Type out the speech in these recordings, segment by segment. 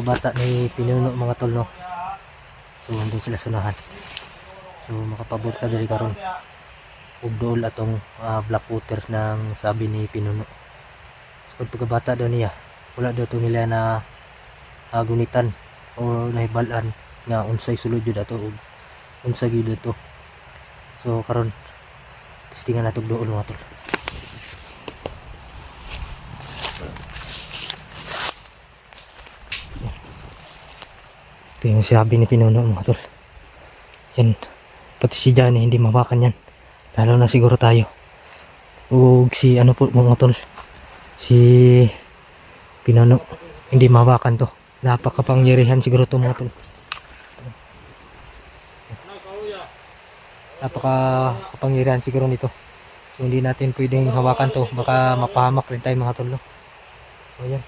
Pagkabata ni Pinuno mga tol no. So andun sila sa unahan. So makapabot ka diri karon. Ug dool atong ah, black water ng sabi ni Pinuno. Squad pagkabata daw niya. Wala daw to nila na ah, gunitan o nahibalan nga unsay sulod jud ato ug unsa gyud ato. So karon testingan nato dool mga tol. Ito yung sabi ni Pinuno mga tol. Yan. Pati si Johnny hindi mawakan yan. Lalo na siguro tayo. Ug si ano po mga tol. Si Pinuno. Hindi mawakan to. Napakapangyarihan siguro to mga tol. Napaka kapangyarihan siguro nito. So hindi natin pwedeng hawakan to. Baka mapahamak rin tayo mga tol. No? So yan.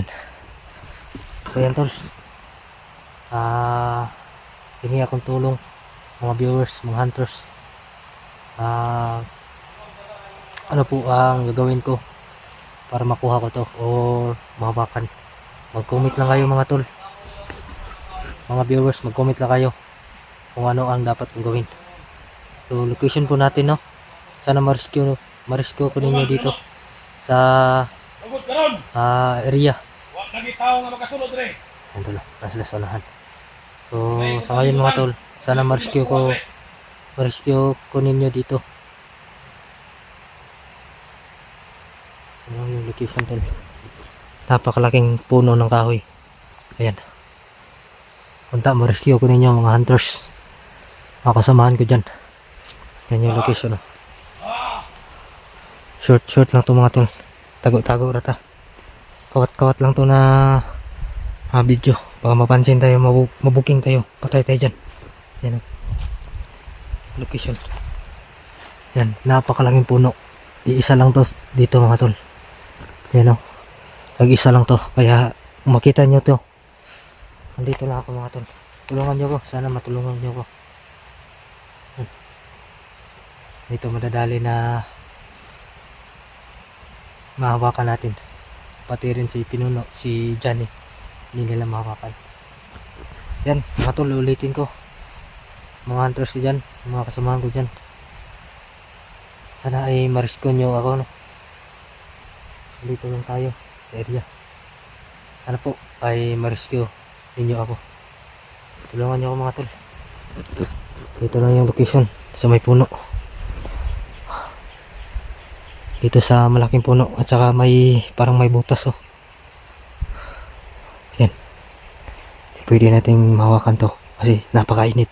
Yan. So yan tol. Ah, hingi akong tulong mga viewers, mga hunters. Ah, ano po ang gagawin ko para makuha ko to or mahawakan. Mag-comment lang kayo mga tol. Mga viewers, mag-comment lang kayo kung ano ang dapat kong gawin. So location po natin no. Sana ma-rescue, ma-rescue ko ninyo dito sa ah, area. Tao nga makasulod dire. Yan tol, nasa sila sa unahan. So, sa ngayon mga tol, sana ma-rescue ko, ma-rescue ko ninyo dito. Ano yung location tol? Napakalaking puno ng kahoy. Ayan. Punta, ma-rescue ko ninyo mga hunters. Mga kasamahan ko dyan. Yan yung location. Oh. Short, short lang to mga tol. Tago-tago rata. Kawat-kawat lang to na ah, video. Baka mapansin tayo, mabu mabuking tayo. Patay tayo dyan. Yan. oh. Location. Yan, napakalaking puno. Iisa lang to dito mga tol. Yan o. Nag-isa lang to. Kaya makita nyo to. Nandito lang ako mga tol. Tulungan nyo ko. Sana matulungan nyo ko. Yan. Dito madadali na mahawakan natin. Pati rin si Pinuno, si Johnny hindi nila mahawakan. Yan, mga tol, ulitin ko. Mga hunters ko dyan, mga kasamahan ko dyan. Sana ay marisko nyo ako, no? Dito lang tayo, sa area. Sana po ay marisko ninyo ako. Tulungan nyo ako mga tol. Dito lang yung location, sa may puno. Dito sa malaking puno, at saka may, parang may butas, oh. Yan. Pwede nating mahawakan to kasi napakainit.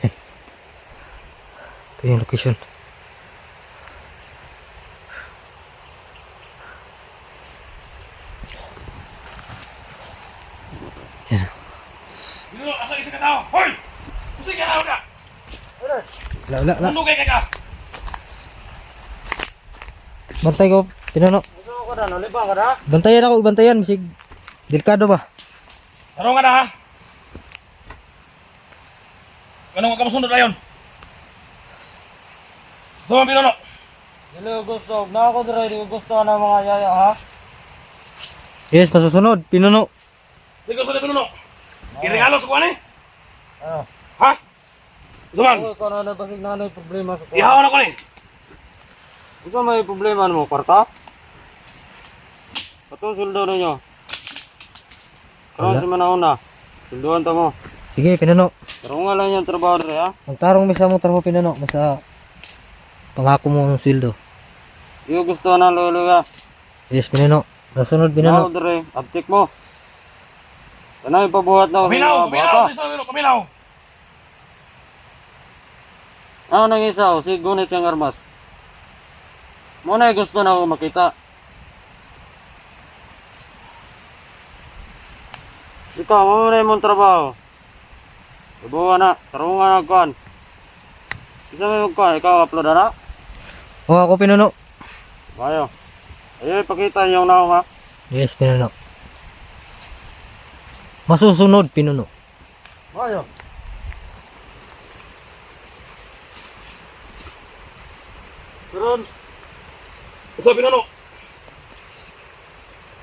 Yan. Ito yung location. Yan. Dilo asa isa ka tao. Hoy! Usi ka tao ka. Wala, wala, wala. Mundo kay ka ka. Bantay ko. Pinuno. Ko na, na. Bantayan ako, bantayan. Bisig, delikado ba? Tarong ka na ha. Ganun ka kamusunod ayon. So, ang pinuno. Dili ko gusto, na ako dire, di ko gusto ng mga yaya ha. Yes, masusunod. Pinuno. Sige ko sa pinuno. Iregalo sa kuwan eh. Ano? Ha? Zuman, Ako ko na basig na ano yung problema sa kuha. ihawan ako ni. Gusto may problema mo, kwarta? Atong suldo ninyo. Wala. si manauna. Sulduan ta mo. Sige, pinuno. Pero nga lang yung trabaho dire ha. Magtarong mi sa mong trabaho pinuno. Masa pangako mo ang sildo. Di ko gusto na lolo ka. Yes, pinuno. Masunod Ako pinuno. dire, abtik mo. Kanay pabuhat na ako isa pinuno, paminaw. Ano nang isa si Gunit siyang armas. Mo na gusto na ako makita. Ikaw, mo na yung trabaho. Ibuwa na, tarungan na kuan. Isa may magkuhan, ikaw upload na? O ako pinuno. Bayo. Ayun, ipakita niyo na ako ha. Yes, pinuno. Masusunod pinuno. Bayo. Karon, Sa pinuno.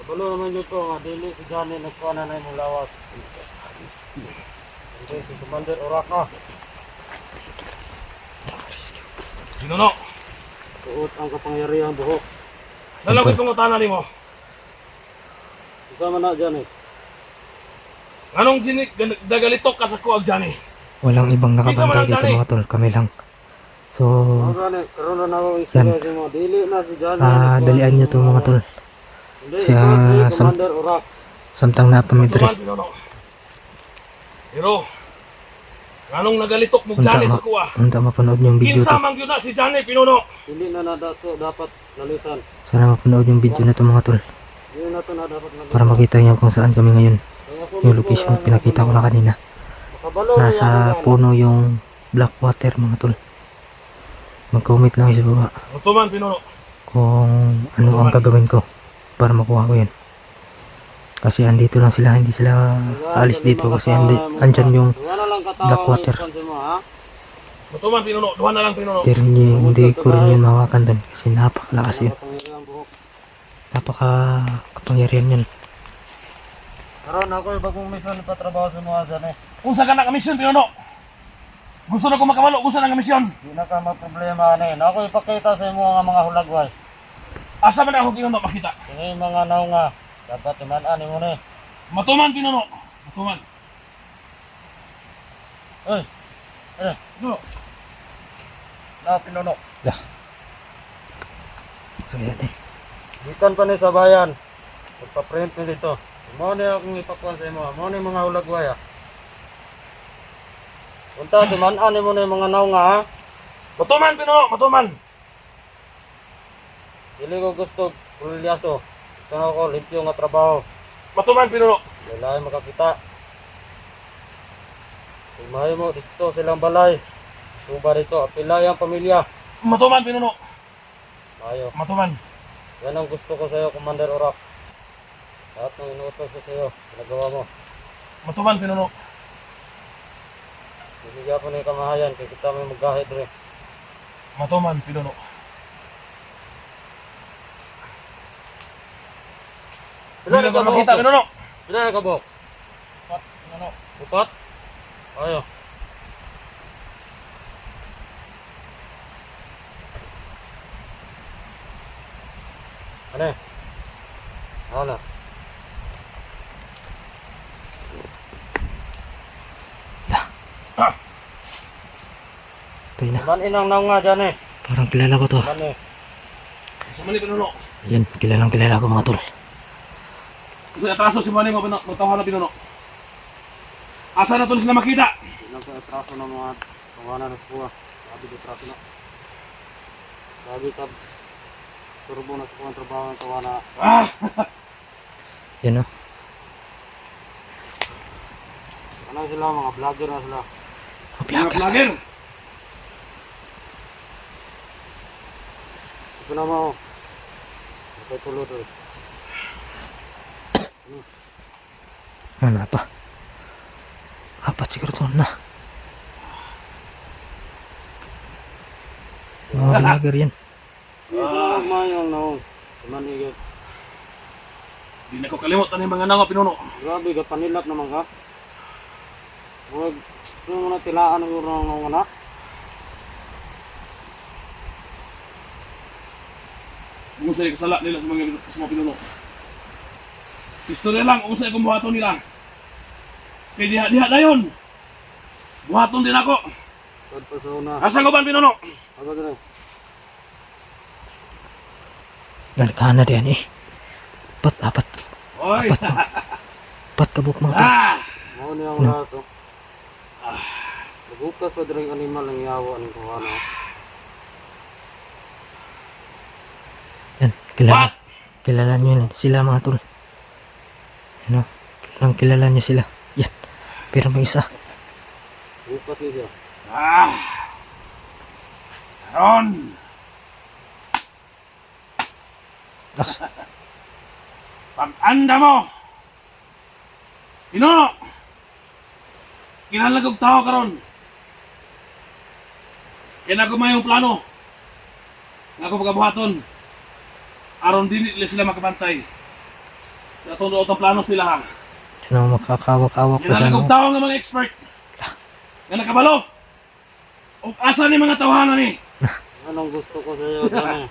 Kabalo naman yun to, nga dili si Johnny nagkuha na na yung lawas. Hindi, si Commander Oraka. Pinuno, Suot ang kapangyarihang buhok. nalawit kong utana ni mo. Isama na Johnny. Anong ginik dagalitok ka sa kuwag Johnny? Walang ibang nakabantay dito mga tol. Kami lang. So, na na ah, nagkuha dalian nyo to mga tol. Hindi, Siya, ikaw si sam-. Samtang napamidre. Matuman, Pinuno. Pero, anong nagalitok mo ma sa kuwa? unta mapanood yung video Kinsa to. man yun na si Johnny Pinuno. Hindi na na dato dapat lalisan. Sana mapanood yung video na to mga tol. Na na. Para makita nyo kung saan kami ngayon. Yung location pinakita ko na kanina. Na yan, Nasa ano, puno yung Blackwater mga tol. Mag-comment lang kayo sa baba Matuman, Pinuno. kung ano ang gagawin ko para makuha ko yun. Kasi andito lang sila, hindi sila alis dito kasi andi, andyan yung Blackwater. Matuman, Pinuno. Duha na lang, Pinuno. pero hindi, hindi ko rin yun mahawakan doon kasi napakalakas yun. Napaka kapangyarihan yun. Karon ako yung bagong mission pa trabaho sa mga dyan eh. Unsa ka na kamisyon, Pinuno? Gusto na ko makawalo, gusto na kamisyon. Di na ka problema na eh. Ako ipakita sa imo nga mga hulagway. Asa man ako Pinuno makita? Kini mga naw nga. Dapat iman-an mo na eh. Matuman, Pinuno. Matuman. Uy! Eh, Pinuno. na pinuno. So yan eh. Gikan pa ni sa bayan. Magpa-print ni dito. Mo ni akong ipakuan sa imo. Mo ni mga hulagway ah. Punta, timan-an mo na yung mga naw nga ha. Matuman, Pinuno. Matuman. Dili ko gusto pulyaso. Gusto na ako limpyo nga trabaho. Matuman, Pinuno. Lalay makakita. Imahay mo dito silang balay. Suba dito, apilay ang pamilya. Matuman, Pinuno. Mayo. Matuman. Yan ang gusto ko sa iyo, Commander Orak. Lahat ng inuutos ko sa iyo, ginagawa mo. Matuman, Pinuno. Bibigyan ko na kamahayan, kaya kita may magahid rin. Matuman, Pinuno. Pila Hindi na ka buhok? Pinuno. Pila na ka buhok? Upat. Ano? Upat? Ayo. Ano? Ano? Ito na. Manin ang naw nga dyan eh. Parang kilala ko to. Mani. Sa mali, Pinuno. Yan, kilalang kilala ko mga tol. Kasi atraso si Manny mo, Pinuno. Magtawa na, Pinuno. Asa na to sila makita? Ilang ka atraso ng mga tawanan ng kuha. Sabi ko atraso na. Sabi ka, turbo na sa mga trabaho ng tawana. Ah! Yan o. Ano sila, mga vlogger na sila. Mga vlogger. Ito na mo. Ito tulad eh. Ano pa? Apat siguro to na. Mga vlogger yan. Ito na yung naon. Tuman igit. Di na ko kalimot ano yung mga nango, Pinuno. Grabe, kapanilap naman ka. Huwag, yung muna tilaan ng urang ng anak. Kung sa'yo kasala nila sa mga, sa mga Pinuno. Istorya lang kung sa'yo kung buhaton nila. Kaya diha, diha na yun. Buhaton din ako. Asa ko ba, Pinuno? Ako din eh. Nagkana din eh. Pat, apat. Oy! Pat kabuk mga tol. ah! Mao niya ang raso. Nagukas pa din ang animal ng yawa ng tawana. Yan, kilala. Kilala nyo yan. Sila mga tol. Ano? Kilalang kilala nyo sila. Yan. Pero may isa. Nagukas niya siya. Ah! Karon! Aks. Pag-anda mo! Pinuno! Kinalagog tao karon. Kaya na yung plano. Nga ako pagkabuhaton. Aron din nila sila makabantay. Sa itong doon ang plano sila ha. Ano makakawak-awak ko sa ano. kong tao ng mga expert. Nga nakabalo. O asa ni mga tawanan ni? Anong gusto ko sa iyo, Johnny?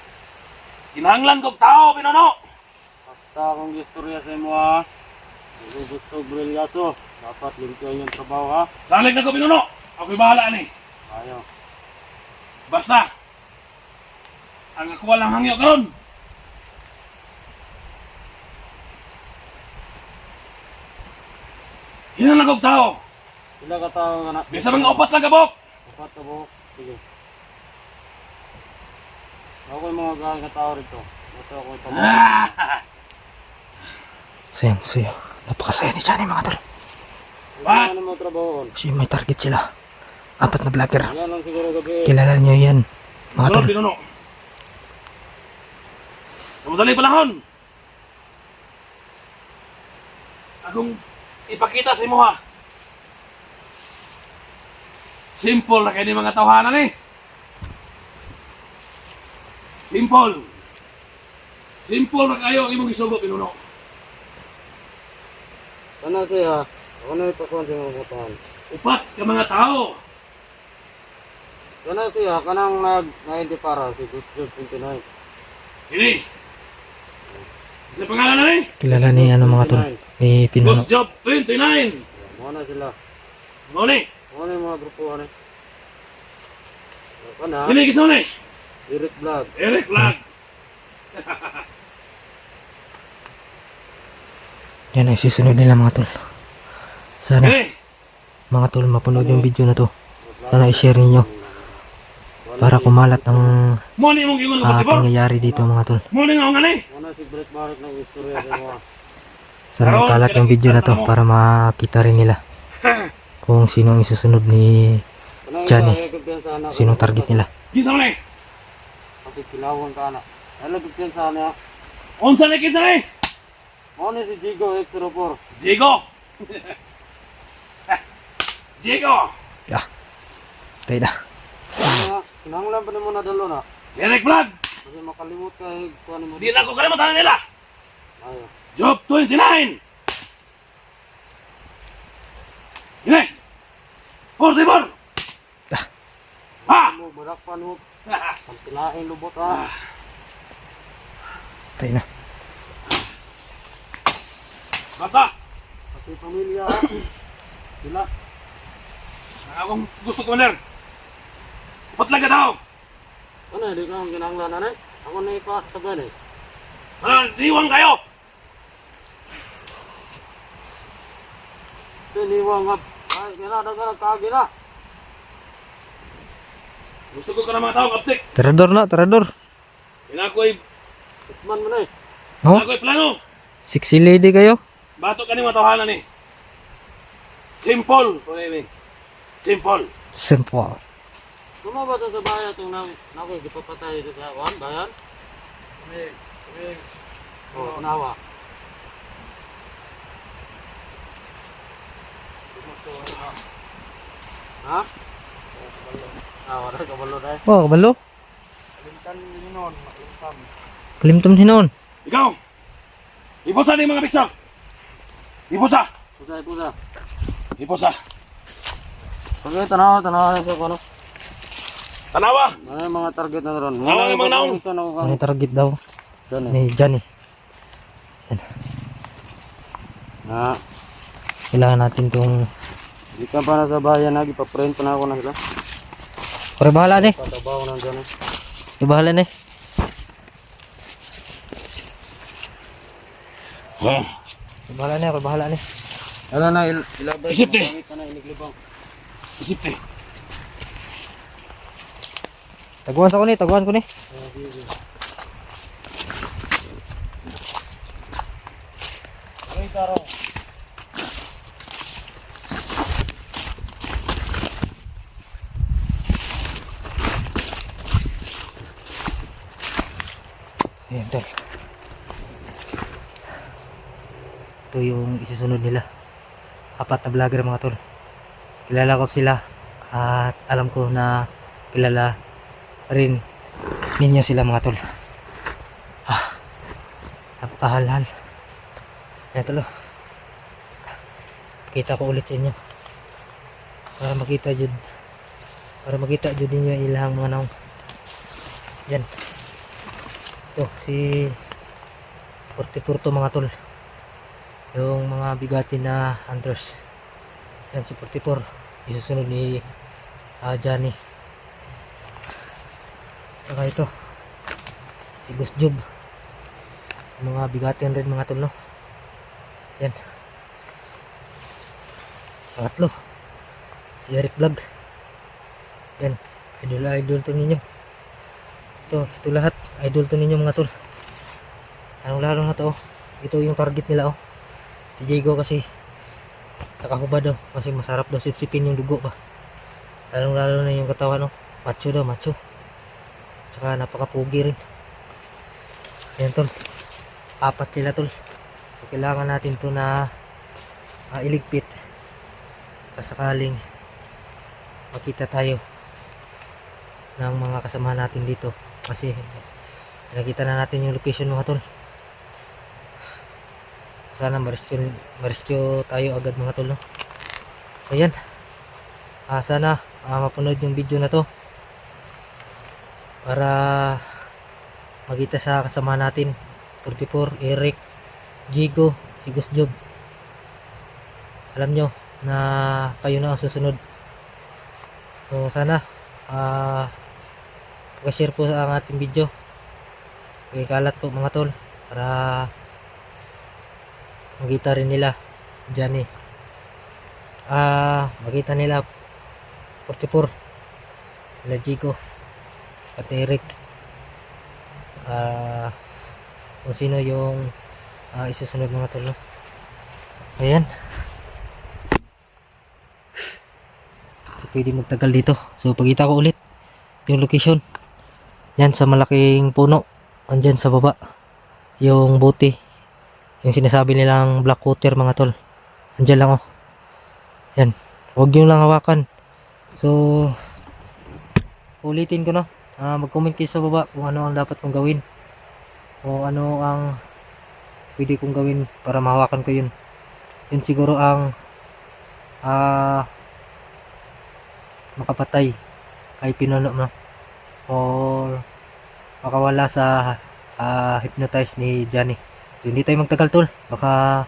Kinahanglan kong tao, Pinono. Basta akong istorya sa imo ha. Kung gusto brilyaso, dapat limpiyan yung trabaho ha. Salig na ko, Pinono. Ako'y bahala ni. Ayaw. Basta. Ang ako walang hangyo karon. Hinang kong tao. Sila ka tao nga na. Bisa mga upat lang kabok. Upat ka buhok. Sige. Ako yung mga gawin ka tao rito. Ito ako ito. Ah! Sayang, sayo. Napakasaya ni Johnny mga tol. What? Ano mo trabaho? Kasi may target sila. Apat na vlogger. Yan lang siguro gabi. Kilala niyo yan. Mga tol. Pinono. Sa madaling panahon. Akong ipakita sa imo ha. Simple na kayo ni mga tawhanan eh. Simple. Simple na kayo imong isugo, Pinuno. Ano siya? Ako na ipakuhan sa mga butuhan. Upat ka mga tao. Ano siya? Kanang nag na para si Gusto 29. Ini. Sa pangalan na eh. Kilala ni ano mga tol. Ni Pinuno. Ghost Job 29. Mo na sila. Ngoni. Mo na yung mga grupuhan eh. Ako na. Kini kiso ni. Eric Vlog. Eric Vlog. Yan ang susunod nila mga tol. Sana mga tol mapanood yung video na to. Sana i-share ninyo. Para kumalat ang Mo ni mong ingon ah, ko pangyayari dito mga tol. Na. Sana makalat yung video na to para makita rin nila kung sino ang isusunod ni Johnny. na. sinong target nila. Kasi kilawang ka na. Ayag kumpiyansa na. Unsa ni kinsa ni? Mo na si Jigo X04. Diego. Diego. Yeah. Tayo na. Kinahanglan pa mo na dalo na. Eric Vlog. Kasi makalimot ka eh. Kuha mo. Di na ko kalimutan nila. Ayaw. Job 29. Kini. Forty-four. Ha. Mo, barak pa mo. Pagkilain lubot ha. Tayo na. Basta. Kasi pamilya ha. Sila. Ang akong gusto ko man Upat lang ka daw. Ano, di ka ang kinahanglan na eh. Ako na ipa sa gan eh. Ano, diwang kayo. Tiniwang nga. Ay, kina, daga kagi na. Gusto ko ka ng mga tao kaptik. Terador na, terador. Ina ko'y, Tikman mo na eh. Oh, ina ko'y plano. sexy lady kayo. Bato ka ni mga tawanan ni. Simple. Simple. Simple. Kuma ba ito sa bayan itong nang nakikipapatay dito sa Juan, bayan? Oo, nawa. Ha? Ah, wala ka balo dahil. Wow, kabalo. Kalimtan nun, kalimtan. Kalimtom hinon. Ikaw. Ipusa ni mga picture. Ipusa. Pusa, pusa. Ipusa. Sige, tanaw, tanaw sa ano. Tanawa. Ano yung mga target na ron? Ano yung mga naong? Ano yung target daw Diyan eh. ni Johnny. Na, Kailangan natin tong... di ka pa na sa bayan na, ipaprint pa na ako na sila. Pare, bahala na eh. Patabaw na dyan eh. Pare, bahala na eh. Oh. Pare, bahala na eh. Bahala na eh. Ano na, il ilabay. Isip eh. Iniglibang. Isip te. Taguan sa ko ni, taguan ko ni. Aray, taro. Ayan, tol. Ito yung isusunod nila. Apat na vlogger mga tol. Kilala ko sila at alam ko na kilala rin ninyo sila mga tol. Ah, napakahalhal. Ayan talo. Kita ko ulit sa inyo. Para makita jud. Para makita jud ninyo ang ilang mga naong. Yan. Ito si 44 to mga tol. Yung mga bigatin na hunters. Yan si 44. Isusunod ni ah, Johnny. Saka ito. Si Gus Job. Mga bigatin rin mga tol no. Yan. Pangatlo. Si Eric Vlog. Yan. Idol idol to ninyo. Ito, ito lahat. Idol to ninyo mga tol. Anong lalo na to? oh. Ito yung target nila oh. Si Diego kasi nakahubad daw kasi masarap daw sipsipin yung dugo ba. Lalong lalo na yung katawan oh. Macho daw, macho. Tsaka napakapugi rin. Yan tol. Apat sila tol. So kailangan natin to na ah, iligpit. Kasakaling makita tayo ng mga kasama natin dito. Kasi nakita na natin yung location mga tol. Sana ma-rescue, ma-rescue tayo agad mga tol. No? So yan. Ah, sana ah, mapanood yung video na to para magkita sa kasama natin 44, Eric, Jigo, si Gus Job. Alam nyo na kayo na ang susunod. So sana ah share po ang ating video. Ikalat po mga tol para magkita rin nila dyan eh. Ah, makita nila 44 na Jigo at Eric ah kung sino yung ah, isusunod mga tol ayan. Pwede magtagal dito. So pagkita ko ulit yung location. Yan sa malaking puno. Andyan sa baba. Yung buti. Yung sinasabi nilang black water mga tol. Andyan lang oh. Yan. Huwag nyo lang hawakan. So ulitin ko no Ah, mag-comment kayo sa baba kung ano ang dapat kong gawin. O ano ang pwede kong gawin para mahawakan ko yun. Yun siguro ang ah makapatay kay pinuno no? Or makawala sa ah, hypnotize ni Johnny. So hindi tayo magtagal tol. Baka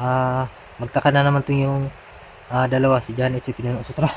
ah magtaka na naman to yung ah, dalawa si Johnny at si pinuno so tara